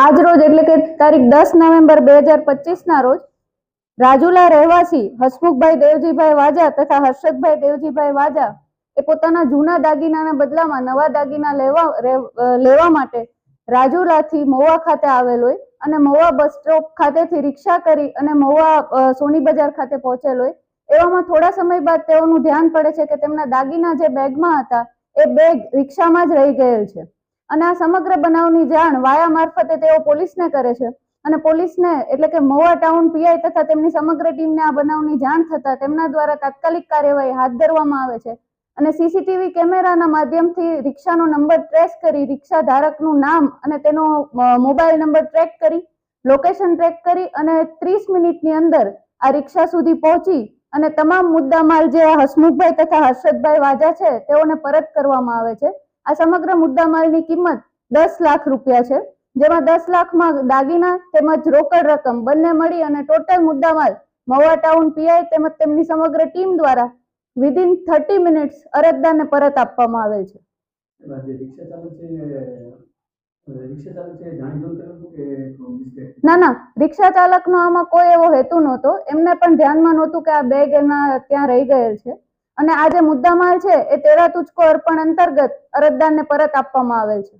આજ રોજ એટલે કે તારીખ દસ નવેમ્બર બે હજાર પચીસના રોજ રાજુલા રહેવાસી હસમુખભાઈ દેવજીભાઈ વાજા તથા હર્ષદભાઈ દેવજીભાઈ વાજા એ પોતાના જૂના દાગીનાના બદલામાં નવા દાગીના લેવા લેવા માટે રાજુલાથી મોવા ખાતે આવેલ હોય અને મોવા બસ સ્ટોપ ખાતેથી રિક્ષા કરી અને મોવા સોની બજાર ખાતે પહોંચેલ હોય. એવામાં થોડા સમય બાદ તેઓનું ધ્યાન પડે છે કે તેમના દાગીના જે બેગમાં હતા એ બેગ રિક્ષામાં જ રહી ગયેલ છે. અને આ સમગ્ર બનાવની જાણ વાયા મારફતે તેઓ પોલીસને કરે છે. અને પોલીસને એટલે કે મોવા ટાઉન પીઆઈ તથા તેમની સમગ્ર ટીમને આ બનાવની જાણ થતા તેમના દ્વારા તાત્કાલિક કાર્યવાહી હાથ ધરવામાં આવે છે. અને સીસીટીવી કેમેરાના માધ્યમથી રિક્ષાનો નંબર ટ્રેસ કરી રિક્ષા ધારકનું નામ અને તેનો મોબાઈલ નંબર ટ્રેક કરી, લોકેશન ટ્રેક કરી અને ત્રીસ મિનિટની અંદર આ રિક્ષા સુધી પહોંચી અને તમામ મુદ્દામાલ જે હસમુખભાઈ તથા હર્ષદભાઈ વાજા છે તેઓને પરત કરવામાં આવે છે. આ સમગ્ર મુદ્દામાલની કિંમત દસ લાખ રૂપિયા છે જેમાં દસ લાખમાં દાગીના તેમજ રોકડ રકમ બંને મળી અને ટોટલ મુદ્દામાલ મવા ટાઉન પીઆઈ તેમજ તેમની સમગ્ર ટીમ દ્વારા વિધિન થર્ટી મિનિટ્સ અરજદારને પરત આપવામાં આવેલ છે. ના ના રિક્ષા ચાલકનો આમાં કોઈ એવો હેતુ નહોતો. એમને પણ ધ્યાનમાં નહોતું કે આ બેગ એના ત્યાં રહી ગયેલ છે. અને આ જે મુદ્દામાલ છે, એ તેરા તુચકો અર્પણ અંતર્ગત અરજદારને પરત આપવામાં આવેલ છે.